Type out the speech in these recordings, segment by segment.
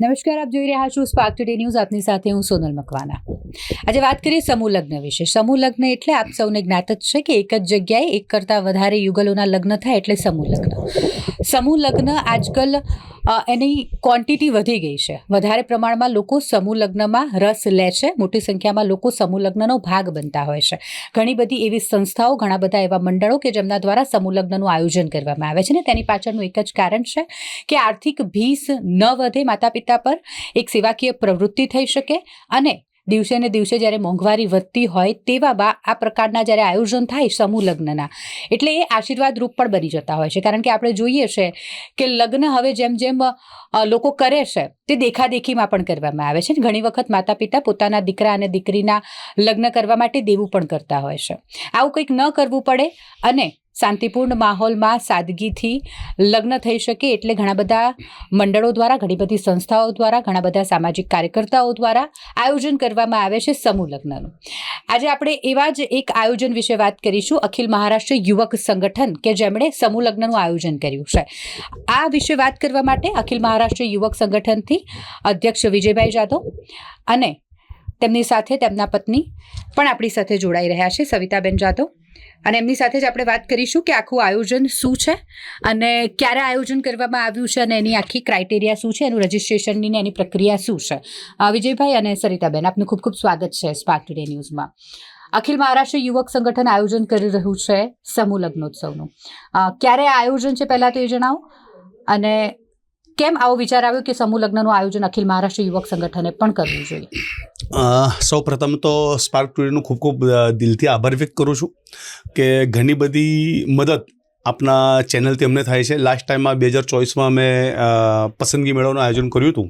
નમસ્કાર, આપ જોઈ રહ્યા છો સ્પાર્ક ટુડે ન્યૂઝ આપની સાથે હું સોનલ મકવાના આજે વાત કરીએ સમૂહ લગ્ન વિશે. સમૂહ લગ્ન એટલે આપ સૌને જ્ઞાત જ છે કે એક જ જગ્યાએ એક કરતાં વધારે યુગલોના લગ્ન થાય એટલે સમૂહ લગ્ન. સમૂહ લગ્ન આજકાલ એની ક્વોન્ટિટી વધી ગઈ છે. વધારે પ્રમાણમાં લોકો સમૂહ લગ્નમાં રસ લે છે. મોટી સંખ્યામાં લોકો સમૂહ લગ્નનો ભાગ બનતા હોય છે. ઘણી બધી એવી સંસ્થાઓ, ઘણા બધા એવા મંડળો કે જેમના દ્વારા સમૂહ લગ્નનું આયોજન કરવામાં આવે છે ને તેની પાછળનું એક જ કારણ છે કે આર્થિક ભીસ ન વધે માતા પિતા પર એક સેવાકીય પ્રવૃત્તિ થઈ શકે અને દિવસે ને દિવસે જ્યારે મોંઘવારી વધતી હોય તેવા બા આ પ્રકારના જ્યારે આયોજન થાય સમૂહ લગ્નના, એટલે એ આશીર્વાદ રૂપ પણ બની જતા હોય છે. કારણ કે આપણે જોઈએ છે કે લગ્ન હવે જેમ જેમ લોકો કરે છે તે દેખાદેખીમાં પણ કરવામાં આવે છે. ઘણી વખત માતા પિતા પોતાના દીકરા અને દીકરીના લગ્ન કરવા માટે દેવું પણ કરતા હોય છે. આવું કંઈક ન કરવું પડે અને શાંતિપૂર્ણ માહોલમાં સાદગીથી લગ્ન થઈ શકે એટલે ઘણા બધા મંડળો દ્વારા, ઘણી બધી સંસ્થાઓ દ્વારા, ઘણા બધા સામાજિક કાર્યકર્તાઓ દ્વારા આયોજન કરવામાં આવે છે સમૂહ લગ્નનું. આજે આપણે એવા જ એક આયોજન વિશે વાત કરીશું. અખિલ મહારાષ્ટ્ર યુવક સંગઠન કે જેમણે સમૂહ લગ્નનું આયોજન કર્યું છે. આ વિશે વાત કરવા માટે અખિલ મહારાષ્ટ્ર યુવક સંગઠનથી અધ્યક્ષ વિજયભાઈ જાદવ અને તેમની સાથે તેમના પત્ની પણ આપણી સાથે જોડાઈ રહ્યા છે. સવિતાબેન જાદવ અને એમની સાથે જ આપણે વાત કરીશું કે આખું આયોજન શું છે અને ક્યારે આયોજન કરવામાં આવ્યું છે અને એની આખી ક્રાઇટેરિયા શું છે, એનું રજિસ્ટ્રેશનની ને એની પ્રક્રિયા શું છે. વિજયભાઈ અને સરિતાબેન, આપનું ખૂબ ખૂબ સ્વાગત છે સ્પાર્ક ટુડે ન્યૂઝમાં અખિલ મહારાષ્ટ્ર યુવક સંગઠન આયોજન કરી રહ્યું છે સમૂહ લગ્નોત્સવનું. ક્યારે આયોજન છે પહેલાં તો એ જણાવો. અને કેમ આવો વિચાર આવ્યો કે સમૂહ લગ્નનું આયોજન અખિલ મહારાષ્ટ્ર યુવક સંગઠને પણ કરવું જોઈએ? સૌ પ્રથમ તો સ્પાર્ક ટુડેનું ખૂબ ખૂબ દિલથી આભાર વ્યક્ત કરું છું કે ઘણી બધી મદદ આપના ચેનલથી અમને થાય છે. લાસ્ટ ટાઈમમાં બે હજાર ચોવીસમાં અમે પસંદગી મેળાનું આયોજન કર્યું હતું.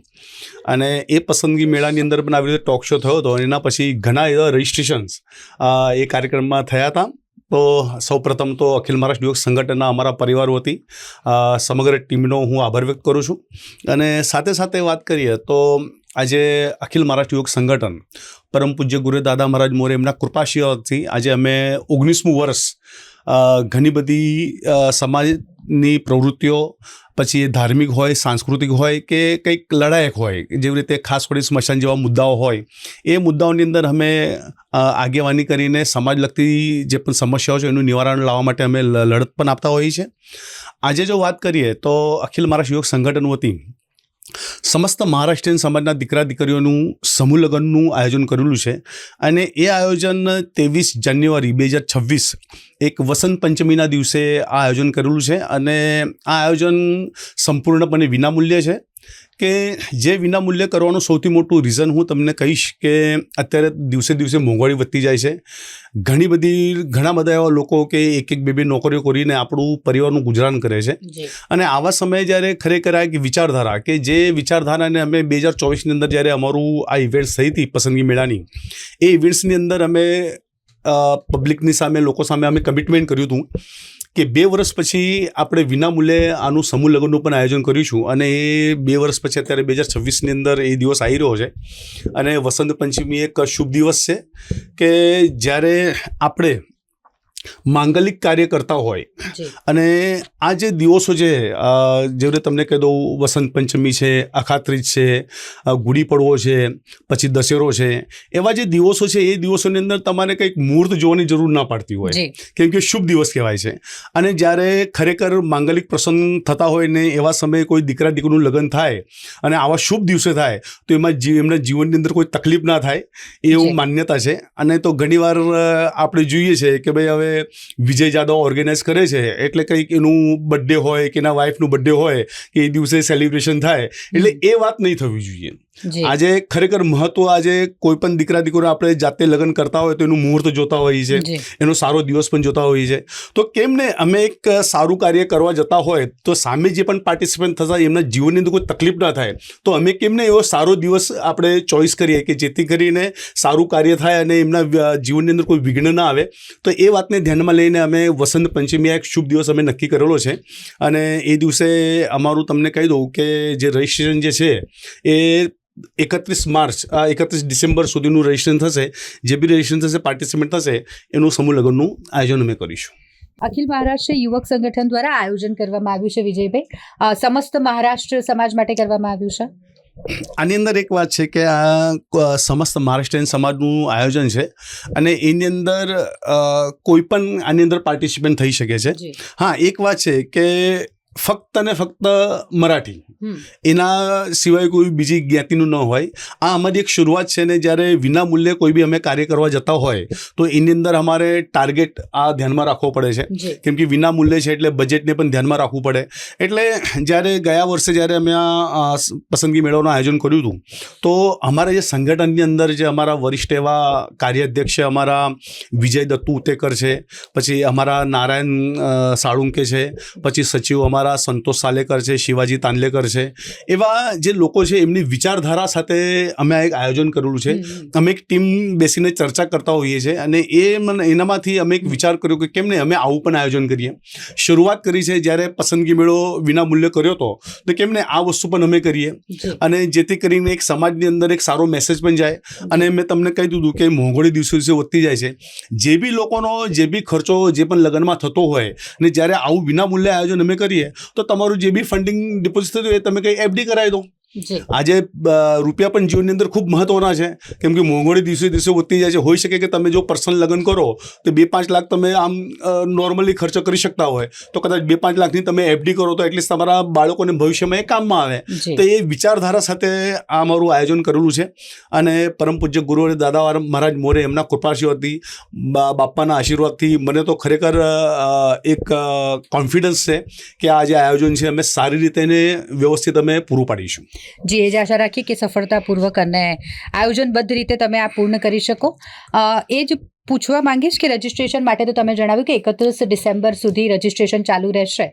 અને એ પસંદગી મેળાની અંદર પણ આવી રીતે ટોક શો થયો હતો અને એના પછી ઘણા એવા રજિસ્ટ્રેશન્સ એ કાર્યક્રમમાં થયા હતા. તો સૌ પ્રથમ તો અખિલ મહારાષ્ટ્ર યુવક સંગઠનના અમારા પરિવાર વતી સમગ્ર ટીમનો હું આભાર વ્યક્ત કરું છું. અને સાથે સાથે વાત કરીએ તો આજે અખિલ મહારાષ્ટ્ર યુવક સંગઠન પરમ પૂજ્ય ગુરુ દાદા મહારાજ મોરે એમના કૃપાશીથી આજે અમે ઓગણીસમું વર્ષ ઘણી બધી અ, સમાજની પ્રવૃત્તિઓ, પછી એ ધાર્મિક હોય, સાંસ્કૃતિક હોય કે કંઈક લડાયક હોય, જેવી રીતે ખાસ કરીને સ્મશાન જેવા મુદ્દાઓ હોય, એ મુદ્દાઓની અંદર અમે આગેવાની કરીને સમાજ લગતી જે પણ સમસ્યાઓ છે એનું નિવારણ લાવવા માટે અમે લડત પણ આપતા હોઈએ છીએ. આજે જો વાત કરીએ તો અખિલ મહારાષ્ટ્ર યુવક સંગઠન વતી સમસ્ત મહારાષ્ટ્રીયન સમાજના દીકરા દીકરીઓનું સમૂહ લગ્નનું આયોજન કરેલું છે અને એ આયોજન ત્રેવીસ જાન્યુઆરી બે હજાર છવ્વીસ એક વસંત પંચમીના દિવસે આ આયોજન કરેલું છે અને આ આયોજન સંપૂર્ણપણે વિનામૂલ્ય છે. કે જે વિનામૂલ્ય કરવાનું સૌથી મોટું રીઝન હું તમને કહીશ કે અત્યારે દિવસે દિવસે મોંઘવારી વધતી જાય છે. ઘણી બધી ઘણા બધા એવા લોકો કે એક એક બે બે નોકરીઓ કરીને આપણું પરિવારનું ગુજરાન કરે છે. અને આવા સમયે જ્યારે ખરેખર આ એક વિચારધારા કે જે વિચારધારાને અમે બે હજાર ચોવીસની અંદર જ્યારે અમારું આ ઇવેન્ટ્સ થઈ હતી પસંદગી મેળાની એ ઇવેન્ટ્સની અંદર અમે પબ્લિકની સામે લોકો સામે અમે કમિટમેન્ટ કર્યું હતું. કે બે વર્ષ પછી આપણે વિનામૂલ્યે આનું સમૂહ લગ્નનું પણ આયોજન કરીશું અને એ બે વર્ષ પછી અત્યારે બે હજાર છવ્વીસની અંદર એ દિવસ આવી રહ્યો છે. અને વસંત પંચમી એક શુભ દિવસ છે કે જ્યારે આપણે માંગલિક કાર્ય કરતા હોય અને આ જે દિવસો છે જેવી રીતે તમને કહી દઉં વસંત પંચમી છે અખાત્રીજ છે ગુડી પડવો છે પછી દશેરો છે એવા જે દિવસો છે એ દિવસોની અંદર તમારે કંઈક મુહૂર્ત જોવાની જરૂર ના પડતી હોય. કેમ કે શુભ દિવસ કહેવાય છે. અને જ્યારે ખરેખર માંગલિક પ્રસંગ થતા હોય ને એવા સમયે કોઈ દીકરા દીકરીનું લગ્ન થાય અને આવા શુભ દિવસે થાય તો એમાં જી એમના જીવનની અંદર કોઈ તકલીફ ના થાય એવું માન્યતા છે. અને તો ઘણીવાર આપણે જોઈએ છે કે ભાઈ હવે વિજય જાદવ ઓર્ગેનાઇઝ કરે છે. એટલે કંઈક એનું બર્થડે હોય કે એના વાઈફનું બર્થડે હોય કે એ દિવસે સેલિબ્રેશન થાય. એટલે એ વાત નહીં થવી જોઈએ. આજે ખરેખર મહત્વ આજે કોઈ પણ દીકરા દીકરો આપણે જાતે લગ્ન કરતા હોય તો એનું મુહૂર્ત જોતા હોઈએ છે એનો સારો દિવસ પણ જોતા હોઈએ છે તો કેમ ને અમે એક સારું કાર્ય કરવા જતા હોય તો સામે જે પણ પાર્ટિસિપન્ટ થતા એમના જીવનની અંદર કોઈ તકલીફ ના થાય. તો અમે કેમ ને એવો સારો દિવસ આપણે ચોઈસ કરીએ કે જેથી કરીને સારું કાર્ય થાય અને એમના જીવનની અંદર કોઈ વિઘ્ન ના આવે. તો એ વાતને ધ્યાનમાં લઈને અમે વસંત પંચમી એક શુભ દિવસ અમે નક્કી કરેલો છે. અને એ દિવસે અમારું તમને કહી દઉં કે જે રજિસ્ટ્રેશન જે છે એ એકત્રીસ માર્ચ એકત્રીસ ડિસેમ્બર સુધીનું રજિસ્ટ્રેશન થશે. જે બી રજિસ્ટ્રેશન થશે પાર્ટિસિપેન્ટ થશે એનું સમૂહ લગ્નનું આયોજન અમે કરીશું. અખિલ મહારાષ્ટ્ર યુવક સંગઠન દ્વારા આયોજન કરવામાં આવ્યું છે વિજયભાઈ. સમસ્ત મહારાષ્ટ્ર સમાજ માટે કરવામાં આવ્યું છે? આની અંદર એક વાત છે કે આ સમસ્ત મહારાષ્ટ્રીયન સમાજનું આયોજન છે અને એની અંદર કોઈ પણ આની અંદર પાર્ટિસિપેન્ટ થઈ શકે છે. હા એક વાત છે કે ફક્ત ને ફક્ત મરાઠી. એના સિવાય કોઈ બીજી જ્ઞાતિનું ન હોય. આ અમારી એક શરૂઆત છે ને જ્યારે વિના મૂલ્યે કોઈ બી અમે કાર્ય કરવા જતા હોય તો એની અંદર અમારે ટાર્ગેટ આ ધ્યાનમાં રાખવો પડે છે. કેમ કે વિના મૂલ્ય છે એટલે બજેટને પણ ધ્યાનમાં રાખવું પડે. એટલે જ્યારે ગયા વર્ષે જ્યારે અમે આ પસંદગી મેળવવાનું આયોજન કર્યું હતું તો અમારા જે સંગઠનની અંદર જે અમારા વરિષ્ઠ એવા કાર્યાધ્યક્ષ છે અમારા વિજય દત્તુ ઉતેકર છે પછી અમારા નારાયણ સાળુંકે છે પછી સચિવ અમારા સંતોષ સાલેકર છે શિવાજી તાંડલેકર છે એવા જે લોકો છે એમની વિચારધારા સાથે અમે આ એક આયોજન કરેલું છે. અમે એક ટીમ બેસીને ચર્ચા કરતા હોઈએ છીએ અને એ મને એનામાંથી અમે એક વિચાર કર્યો કે કેમ નહીં અમે આવું પણ આયોજન કરીએ. શરૂઆત કરી છે જ્યારે પસંદગી મેળો વિના મૂલ્ય કર્યો હતો તો કેમ નહીં આ વસ્તુ પણ અમે કરીએ. અને જેથી કરીને એક સમાજની અંદર એક સારો મેસેજ પણ જાય. અને મેં તમને કહી દીધું કે મોંઘવારી દિવસે દિવસે વધતી જાય છે. જે બી લોકોનો જે બી ખર્ચો જે પણ લગ્નમાં થતો હોય અને જ્યારે આવું વિના મૂલ્યે આયોજન અમે કરીએ તો તમારું જે બી ફંડિંગ ડિપોઝિટ થતું એ તમે કંઈ એફડી કરાવી દો. આજે રૂપિયા પણ જીવનની અંદર ખૂબ મહત્વના છે. કેમ કે મોંઘવારી દિવસે દિવસે વધતી જાય છે. હોઈ શકે કે તમે જો પર્સનલ લગ્ન કરો તો બે પાંચ લાખ તમે આમ નોર્મલી ખર્ચ કરી શકતા હોય. તો કદાચ બે પાંચ લાખની તમે એફડી કરો તો એટલીસ્ટ તમારા બાળકોને ભવિષ્યમાં એ કામમાં આવે. તો એ વિચારધારા સાથે આ મારું આયોજન કરેલું છે. અને પરમ પૂજ્ય ગુરુ અને દાદા મહારાજ મોરે એમના કૃપાશીઓથી બાપાના આશીર્વાદથી મને તો ખરેખર એક કોન્ફિડન્સ છે કે આ જે આયોજન છે અમે સારી રીતે વ્યવસ્થિત અમે પૂરું પાડીશું. જી જ આશા રાખી કે સફળતાપૂર્વક અને આયોજનબદ્ધ રીતે તમે આ પૂર્ણ કરી શકો. એ જ પૂછવા માંગીશ કે રજીસ્ટ્રેશન માટે તો તમે જણાવ્યું કે એકત્રીસ ડિસેમ્બર સુધી રજીસ્ટ્રેશન ચાલુ રહેશે.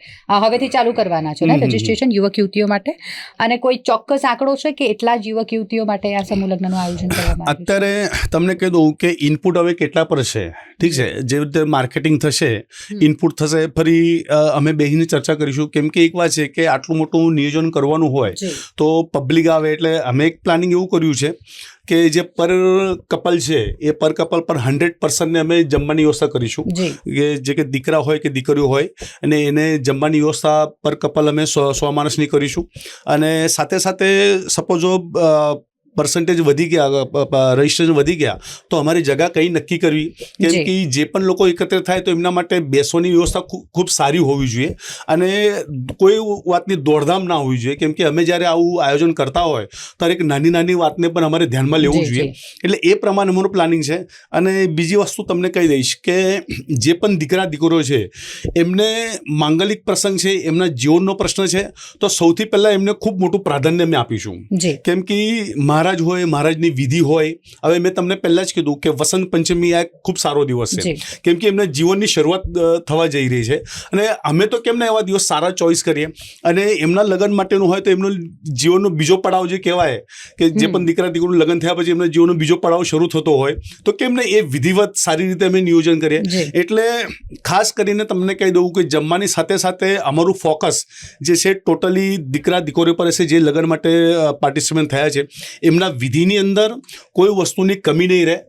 હવેથી ચાલુ કરવાના છો ને. રજિસ્ટ્રેશન યુવક યુવતીઓ માટે? અને કોઈ ચોક્કસ આંકડો છે કે એટલા જ યુવક યુવતીઓ માટે આ સમૂહ લગ્નનું આયોજન કરવામાં અત્યારે તમને કહી દઉં કે ઇનપુટ હવે કેટલા પર છે? ઠીક છે? જે રીતે માર્કેટિંગ થશે ઇનપુટ થશે ફરી અમે બેહીને ચર્ચા કરીશું. કેમ કે એક વાત છે કે આટલું મોટું નિયોજન કરવાનું હોય તો પબ્લિક આવે એટલે અમે એક પ્લાનિંગ એવું કર્યું છે કે જે પર કપલ છે એ પર કપલ પર હંડ્રેડ પર્સન્ટને અમે જમવાની વ્યવસ્થા કરીશું. કે જે કે દીકરા હોય કે દીકરીઓ હોય અને એને જમવાની વ્યવસ્થા પર કપલ અમે સો સો માણસની કરીશું. અને સાથે સાથે સપોઝ પર્સન્ટેજ વધી ગયા રજિસ્ટ્રેશન વધી ગયા તો અમારી જગા કઈ નક્કી કરવી? કેમ કે જે પણ લોકો એકત્ર થાય તો એમના માટે બેસવાની વ્યવસ્થા ખૂબ સારી હોવી જોઈએ અને કોઈ વાતની દોડધામ ના હોવી જોઈએ. કેમ કે અમે જ્યારે આવું આયોજન કરતા હોય ત્યારે એક નાની નાની વાતને પણ અમારે ધ્યાનમાં લેવું જોઈએ. એટલે એ પ્રમાણે અમારું પ્લાનિંગ છે. અને બીજી વસ્તુ તમને કહી દઈશ કે જે પણ દીકરા દીકરો છે એમને માંગલિક પ્રસંગ છે એમના જીવનનો પ્રશ્ન છે તો સૌથી પહેલાં એમને ખૂબ મોટું પ્રાધાન્ય અમે આપીશું. કેમ કે મહારાજ હોય મહારાજની વિધિ હોય. હવે મેં તમને પહેલાં જ કીધું કે વસંત પંચમી આ ખૂબ સારો દિવસ છે. કેમ કે એમના જીવનની શરૂઆત થવા જઈ રહી છે. અને અમે તો કેમ ના એવા દિવસ સારા ચોઈસ કરીએ? અને એમના લગ્ન માટેનું હોય તો એમનો જીવનનો બીજો પડાવ જે કહેવાય કે જે પણ દીકરા દીકરીનું લગ્ન થયા પછી એમના જીવનનો બીજો પડાવ શરૂ થતો હોય તો કેમ ને એ વિધિવત સારી રીતે અમે નિયોજન કરીએ. એટલે ખાસ કરીને તમને કહી દઉં કે જમવાની સાથે સાથે અમારું ફોકસ જે છે ટોટલી દીકરા દીકરીઓ પર હશે જે લગ્ન માટે પાર્ટિસિપેન્ટ થયા છે એમના વિધિની અંદર કોઈ વસ્તુની કમી નહીં રહે.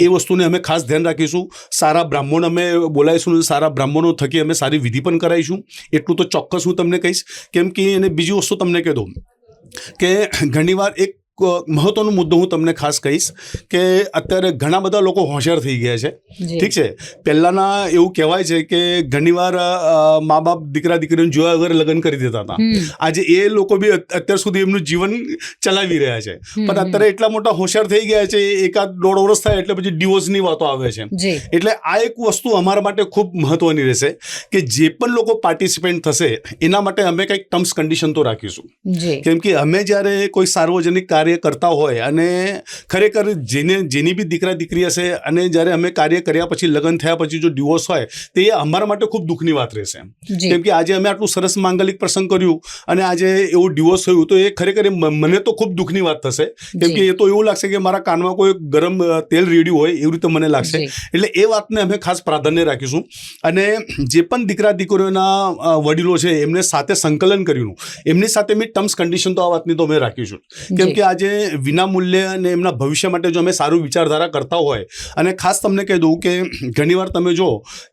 એ વસ્તુને અમે ખાસ ધ્યાન રાખીશું. સારા બ્રાહ્મણ અમે બોલાવીશું સારા બ્રાહ્મણો થકી અમે સારી વિધિ પણ કરાવીશું. એટલું તો ચોક્કસ હું તમને કહીશ. કેમ કે અને બીજી વસ્તુ તમને કહી દઉં. કે ઘણીવાર એક મહત્વનો મુદ્દો હું તમને ખાસ કહીશ કે અત્યારે ઘણા બધા લોકો હોશિયાર થઈ ગયા છે. ઠીક છે? પહેલાંના એવું કહેવાય છે કે ઘણીવાર મા બાપ દીકરા દીકરીને જોયા વગર લગ્ન કરી દેતા હતા. આજે એ લોકો બી અત્યાર સુધી એમનું જીવન ચલાવી રહ્યા છે. પણ અત્યારે એટલા મોટા હોશિયાર થઈ ગયા છે એકાદ દોઢ વર્ષ થાય એટલે પછી ડિવોર્સની વાતો આવે છે. એટલે આ એક વસ્તુ અમારા માટે ખૂબ મહત્વની રહેશે કે જે પણ લોકો પાર્ટિસિપેન્ટ થશે એના માટે અમે કંઈક ટર્મ્સ કન્ડિશન તો રાખીશું. કેમ કે અમે જ્યારે કોઈ સાર્વજનિક કાર્ય કરતા હોય અને ખરેખર જેને જેની બી દીકરા દીકરી હશે અને જ્યારે અમે કાર્ય કર્યા પછી લગ્ન થયા પછી જો ડિવોર્સ હોય તે એ અમારા માટે ખૂબ દુઃખની વાત રહેશે. કેમ કે આજે અમે આટલું સરસ માંગલિક પ્રસંગ કર્યું અને આજે એવું ડિવોર્સ થયું તો એ ખરેખર મને તો ખૂબ દુઃખની વાત થશે. કેમ કે એ તો એવું લાગશે કે મારા કાનમાં કોઈ ગરમ તેલ રેડ્યું હોય એવી રીતે મને લાગશે. એટલે એ વાતને અમે ખાસ પ્રાધાન્ય રાખીશું. અને જે પણ દીકરા દીકરીઓના વડીલો છે એમને સાથે સંકલન કર્યું. એમની સાથે મેં ટર્મ્સ કન્ડિશન તો આ વાતની તો અમે રાખીશું કેમ કે આજે જે વિનામૂલ્ય અને એમના ભવિષ્ય માટે જો અમે સારું વિચારધારા કરતા હોય અને ખાસ તમને કહી દઉં કે ઘણીવાર તમે જો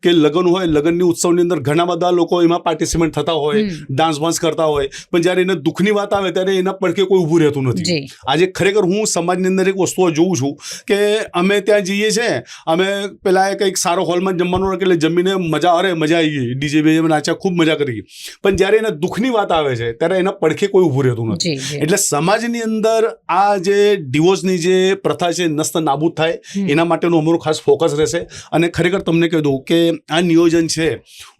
કે લગ્ન હોય લગ્નની ઉત્સવની અંદર ઘણા બધા લોકો એમાં પાર્ટિસિપેટ થતા હોય. ડાન્સ વાન્સ કરતા હોય પણ જ્યારે એને દુઃખની વાત આવે ત્યારે એના પડખે કોઈ ઊભું રહેતું નથી. આજે ખરેખર હું સમાજની અંદર એક વસ્તુઓ જોઉં છું કે અમે ત્યાં જઈએ છીએ અમે પેલા કંઈક સારો હોલમાં જમવાનું રાખે એટલે જમીને મજા અરે મજા આવી ગઈ. ડીજે બીજે નાચ્યા ખૂબ મજા કરી. પણ જ્યારે એના દુઃખની વાત આવે છે ત્યારે એના પડખે કોઈ ઊભું રહેતું નથી. એટલે સમાજની અંદર આ જે ડિવોર્સની જે પ્રથા છે નસ્ત નાબૂદ થાય એના માટેનું અમારું ખાસ ફોકસ રહેશે. અને ખરેખર તમને કહી દઉં કે આ નિયોજન છે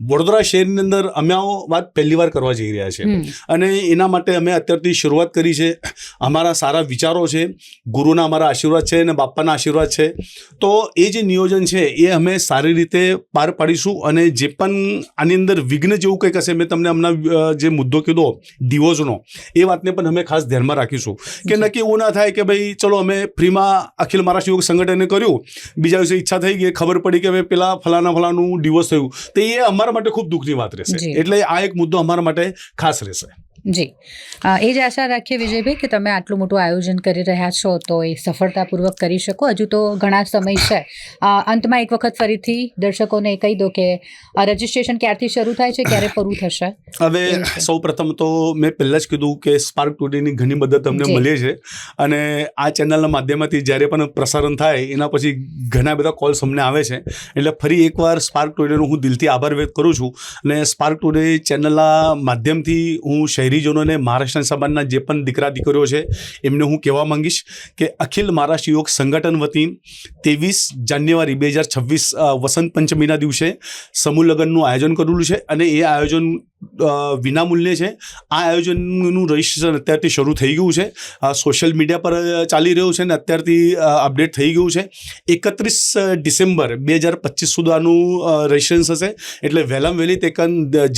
વડોદરા શહેરની અંદર અમે આ વાત પહેલી વાર કરવા જઈ રહ્યા છે અને એના માટે અમે અત્યારથી શરૂઆત કરી છે. અમારા સારા વિચારો છે ગુરુના અમારા આશીર્વાદ છે અને બાપાના આશીર્વાદ છે. તો એ જે નિયોજન છે એ અમે સારી રીતે પાર પાડીશું અને જે પણ આની અંદર વિઘ્ન જેવું કંઈક હશે મેં તમને હમણાં જે મુદ્દો કીધો ડિવોર્સનો એ વાતને પણ અમે ખાસ ધ્યાનમાં રાખીશું. કે નક્કી એવું ના થાય કે ભાઈ ચલો અમે ફ્રીમાં અખિલ મહારાષ્ટ્ર યોગ સંગઠને કર્યું. બીજા દિવસે ઈચ્છા થઈ ગઈ ખબર પડી કે ભાઈ પેલા ફલાના ફલાનું ડિવોર્સ થયું. તો એ અમારા માટે ખૂબ દુઃખની વાત રહેશે. એટલે આ એક મુદ્દો અમારા માટે ખાસ રહેશે. જી. એ જ આશા રાખીએ વિજયભાઈ કે તમે આટલું મોટું આયોજન કરી રહ્યા છો તો એ સફળતાપૂર્વક કરી શકો. હજુ તો ઘણા સમય છે. અંતમાં એક વખત ફરીથી દર્શકોને કહી દો કે રજીસ્ટ્રેશન ક્યારથી શરૂ થાય છે ક્યારે પૂરું થશે? હવે સૌ પ્રથમ તો મેં પહેલાં જ કીધું કે સ્પાર્ક ટુડેની ઘણી મદદ અમને. મળી છે. અને આ ચેનલના માધ્યમથી જ્યારે પણ પ્રસારણ થાય એના પછી ઘણા બધા કોલ્સ અમને આવે છે. એટલે ફરી એકવાર સ્પાર્ક ટુડેનો હું દિલથી આભાર વ્યક્ત કરું છું. અને સ્પાર્ક ટુડે ચેનલના માધ્યમથી હું શહેરીજનોને મહારાષ્ટ્ર સમાજના જે પણ દીકરા દીકરીઓ છે, એમને હું કહેવા માંગીશ કે અખિલ મહારાષ્ટ્ર યોગ સંગઠન વતી ત્રેવીસ જાન્યુઆરી બે હજાર છવ્વીસ વસંત પંચમીના દિવસે સમૂહ લગ્નનું આયોજન કરેલું છે અને એ આયોજન વિનામૂલ્યે છે. આ આયોજનનું રજિસ્ટ્રેશન અત્યારથી શરૂ થઈ ગયું છે. સોશિયલ મીડિયા પર ચાલી રહ્યું છે અને અત્યારથી અપડેટ થઈ ગયું છે. એકત્રીસ ડિસેમ્બર બે હજાર પચીસ સુધી આનું રજિસ્ટ્રેશન થશે. એટલે વહેલામ વહેલી તે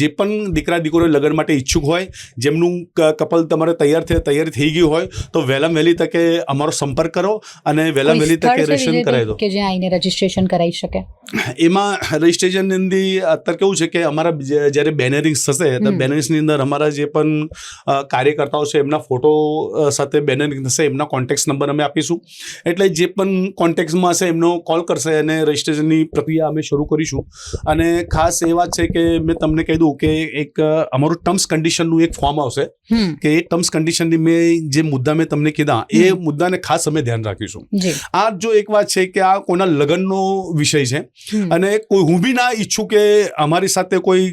જે પણ દીકરા દીકરીઓ લગ્ન માટે ઈચ્છુક હોય જેમનું કપલ તમારે તૈયાર થઈ તૈયાર થઈ ગયું હોય તો વહેલામ વહેલી તકે અમારો સંપર્ક કરો અને વહેલામ વહેલી તકે રજિસ્ટ્રેશન કરાવી દો. કે જ્યાં આવીને રજિસ્ટ્રેશન કરાવી શકે? એમાં રજિસ્ટ્રેશન અંદર અત્યારે કેવું છે કે અમારા જ્યારે બેનરિંગ્સ થશે. તો બેનર્સની અંદર અમારા જે પણ કાર્યકર્તાઓ છે એમના ફોટો સાથે બેનર થશે એમના કોન્ટેક્ટ નંબર અમે આપીશું. એટલે જે પણ કોન્ટેક્ટમાં હશે એમનો કોલ કરશે અને રજિસ્ટ્રેશનની પ્રક્રિયા અમે શરૂ કરીશું. અને ખાસ એ વાત છે કે મેં તમને કહી દઉં કે એક અમારું ટર્મ્સ કન્ડિશનનું એક ફોર્મ આવશે. કે એ ટર્મ્સ કન્ડિશનની મેં જે મુદ્દા મેં તમને કીધા એ. મુદ્દાને ખાસ અમે ધ્યાન રાખીશું. આ જો એક વાત છે કે આ કોઈના લગ્નનો વિષય છે અને કોઈ હું બી ના ઈચ્છું કે અમારી સાથે કોઈ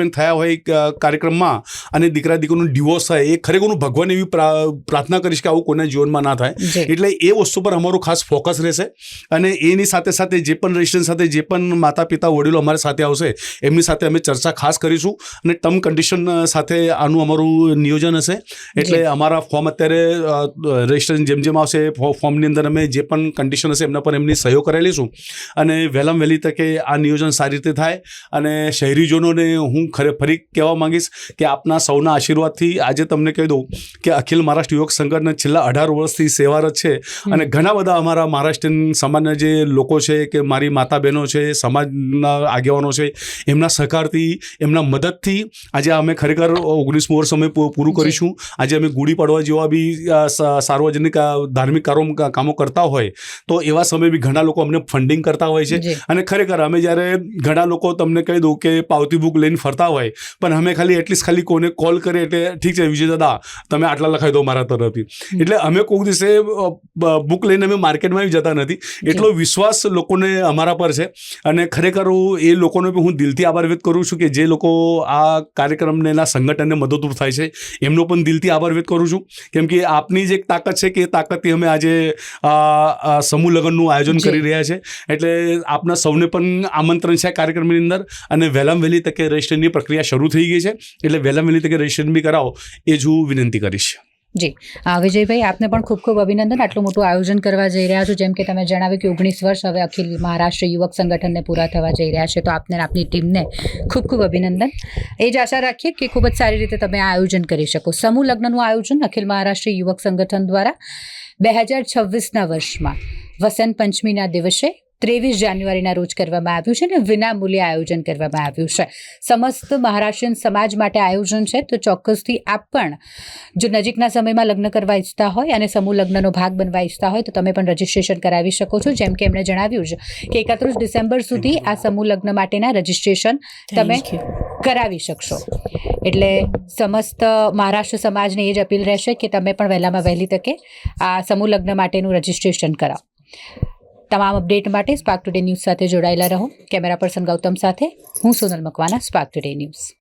પાર્ટિસિપેન્ટ થયા હોય એક, કાર્યક્રમમાં અને દીકરા દીકરીનું ડિવોર્સ થાય એ ખરેખર હું ભગવાન એવી પ્રા- પ્રાર્થના કરીશ કે આવું કોઈના જીવનમાં ના થાય. એટલે એ વસ્તુ પર અમારું ખાસ ફોકસ રહેશે અને એની સાથે સાથે જે પણ રેસિડન્ટ સાથે જે પણ માતા પિતા વડીલો અમારી સાથે આવશે એમની સાથે અમે ચર્ચા ખાસ કરીશું અને ટર્મ કન્ડિશન સાથે આનું અમારું નિયોજન હશે. એટલે અમારા ફોર્મ અત્યારે રજિસ્ટ્રેશન જેમ જેમ આવશે ફોર્મની અંદર અમે જે પણ કન્ડિશન હશે એમના પર એમની સહયો કરાવી લઈશું અને વહેલામ વહેલી તકે આ નિયોજન સારી રીતે થાય અને શહેરીજનોને હું ખરે ફરી કહેવા માંગીશ કે આપના સૌના આશીર્વાદથી આજે તમને કહી દઉં કે અખિલ મહારાષ્ટ્ર યુવક સંગઠન છેલ્લા અઢાર વર્ષથી સેવારત છે અને ઘણા બધા અમારા મહારાષ્ટ્રીયન સમાજના જે લોકો છે કે મારી માતા બહેનો છે સમાજના આગેવાનો છે એમના સહકારથી એમના મદદથી આજે અમે ખરેખર ઓગણીસમું વર્ષ અમે પૂરું કરીશું. આજે અમે ગુડી પડવા જેવા બી સાર્વજનિક ધાર્મિક કારો કામો કરતા હોય તો એવા સમયે બી ઘણા લોકો અમને ફંડિંગ કરતા હોય છે. અને ખરેખર અમે જ્યારે ઘણા લોકો તમને કહી દઉં કે પાવતી બુક લઈને ફરતા હોય. પણ અમે ખાલી એટલીસ્ટ ખાલી કોને કોલ કરીએ એટલે ઠીક છે વિજય દાદા તમે આટલા લખાઈ દો મારા તરફથી. એટલે અમે કોઈક દિવસે બુક લઈને અમે માર્કેટમાં આવી જતા નથી. એટલો વિશ્વાસ લોકોને અમારા પર છે. અને ખરેખર હું એ લોકોને હું દિલથી આભાર વ્યક્ત કરું છું કે જે લોકો આ કાર્યક્રમને એના સંગઠનને મદદરૂપ થાય છે એમનો પણ દિલથી આભાર વ્યક્ત કરું છું. કેમ કે આપની જે એક તાકાત છે કે એ તાકાતથી અમે આજે સમૂહ લગ્નનું આયોજન કરી રહ્યા છે. એટલે આપના સૌને પણ આમંત્રણ છે કાર્યક્રમની અંદર. અને વહેલામ વહેલી તકે રજિસ્ટ્રેશનની પ્રક્રિયા શરૂ થઈ ગઈ છે, એટલે વહેલા વહેલી તકે રજીસ્ટ્રેશન બી કરાવો, એ જ હું વિનંતી કરીશ. જી. વિજયભાઈ, આપને પણ ખૂબ ખૂબ અભિનંદન. આટલું મોટું આયોજન કરવા જઈ રહ્યા છો, જેમ કે તમે જણાવ્યું કે ઓગણીસ વર્ષ હવે અખિલ મહારાષ્ટ્ર યુવક સંગઠનને પૂરા થવા જઈ રહ્યા છે, તો આપને આપની ટીમને ખૂબ ખૂબ અભિનંદન. એ જ આશા રાખીએ કે ખૂબ જ સારી રીતે તમે આયોજન કરી શકો. સમૂહ લગ્નનું આયોજન અખિલ મહારાષ્ટ્ર યુવક સંગઠન દ્વારા બે હજાર છવ્વીસના વર્ષમાં વસંત પંચમીના દિવસે ત્રેવીસ જાન્યુઆરીના રોજ કરવામાં આવ્યું છે અને વિનામૂલ્યે આયોજન કરવામાં આવ્યું છે. સમસ્ત મહારાષ્ટ્રીયન સમાજ માટે આયોજન છે. તો ચોક્કસથી આપ પણ જો નજીકના સમયમાં લગ્ન કરવા ઈચ્છતા હોય અને સમૂહ લગ્નનો ભાગ બનવા ઈચ્છતા હોય તો તમે પણ રજીસ્ટ્રેશન કરાવી શકો છો. જેમ કે એમણે જણાવ્યું છે કે એકત્રીસ ડિસેમ્બર સુધી આ સમૂહ લગ્ન માટેના રજીસ્ટ્રેશન તમે કરાવી શકશો. એટલે સમસ્ત મહારાષ્ટ્ર સમાજને એ જ અપીલ રહેશે કે તમે પણ વહેલામાં વહેલી તકે આ સમૂહ લગ્ન માટેનું રજીસ્ટ્રેશન કરાવો. તમામ અપડેટ માટે સ્પાર્ક ટુડે ન્યૂઝ સાથે જોડાયેલા રહો. કેમેરા પર્સન ગૌતમ સાથે. હું Sonal Makwana spark today news